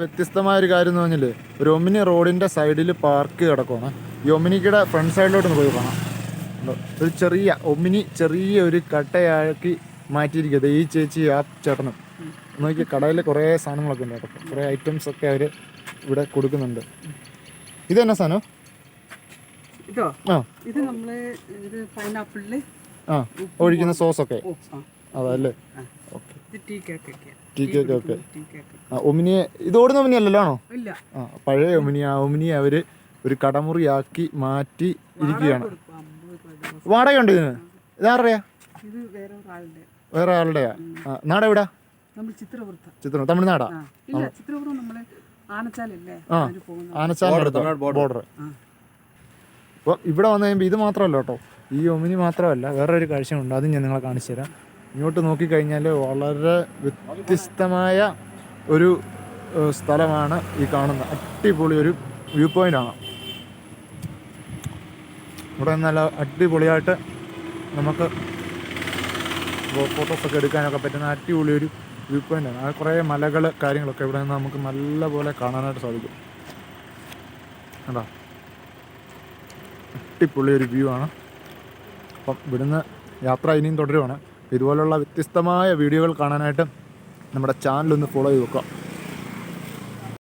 വ്യത്യസ്തമായ ഒരു കാര്യം എന്ന് പറഞ്ഞാൽ ഒരു ഒമിനി റോഡിന്റെ സൈഡിൽ പാർക്ക് കിടക്കുവാണ്. ഈ ഒമിനിക്കയുടെ ഫ്രണ്ട് സൈഡിലോട്ട് പോയി കാണാം. ഒരു ചെറിയ ഒമിനി ചെറിയ ഒരു കട്ടയാക്കി മാറ്റിയിരിക്കുന്നത് ഈ ചേച്ചി ആ ചേട്ടനും. നോക്കി കടയിൽ കുറേ സാധനങ്ങളൊക്കെ ഉണ്ട് കേട്ടോ. കുറേ ഐറ്റംസ് ഒക്കെ അവർ ഇവിടെ കൊടുക്കുന്നുണ്ട്. ഇത് എന്നാ സാധനം? ഇതോ? ആ. ഇത് ആ ഒഴിക്കുന്ന സോസ് ഒക്കെ. അതല്ലേ ടീ കേക്ക് ഒക്കെ ആ ഒമിനിയെ ഇത് ഓടുന്ന ഒമിനി അല്ലല്ലോ ആണോ? ഇല്ല. ആ പഴയ ഒമിനി ആ ഒമിനിയെ അവർ ഒരു കടമുറിയാക്കി മാറ്റി ഇരിക്കുകയാണ്. വാടക ഉണ്ട് രൂപ വാടകയുണ്ട് ഇതിന്? ഇതാരറിയാ ഇത് വേറെ ആളുടെയാ എവിടാ? ചിത്രം തമിഴ്നാടാ? ബോർഡർ. അപ്പോൾ ഇവിടെ വന്നു കഴിയുമ്പോൾ ഇത് മാത്രമല്ല കേട്ടോ. ഈ ഒമിനി മാത്രമല്ല വേറെ ഒരു കാഴ്ചയുണ്ട്. അതും ഞാൻ നിങ്ങളെ കാണിച്ചു തരാം. ഇങ്ങോട്ട് നോക്കിക്കഴിഞ്ഞാൽ വളരെ വ്യത്യസ്തമായ ഒരു സ്ഥലമാണ് ഈ കാണുന്നത് അടിപൊളി ഒരു വ്യൂ പോയിന്റ് ആണ്. ഇവിടെ നല്ല അടിപൊളിയായിട്ട് നമുക്ക് ഫോട്ടോസൊക്കെ എടുക്കാനൊക്കെ പറ്റുന്ന അടിപൊളി ഒരു വ്യൂ പോയിന്റ് ആണ്. ആ കുറേ മലകൾ കാര്യങ്ങളൊക്കെ ഇവിടെ നിന്ന് നമുക്ക് നല്ല പോലെ കാണാനായിട്ട് സാധിക്കും. കണ്ടോ? അടിപൊളി ഒരു വ്യൂ ആണ്. അപ്പം ഇവിടുന്ന് യാത്ര ഇനിയും തുടരുവാണ്. ഇതുപോലുള്ള വ്യത്യസ്തമായ വീഡിയോകൾ കാണാനായിട്ട് നമ്മുടെ ചാനലൊന്ന് ഫോളോ ചെയ്ത് വെക്കുക.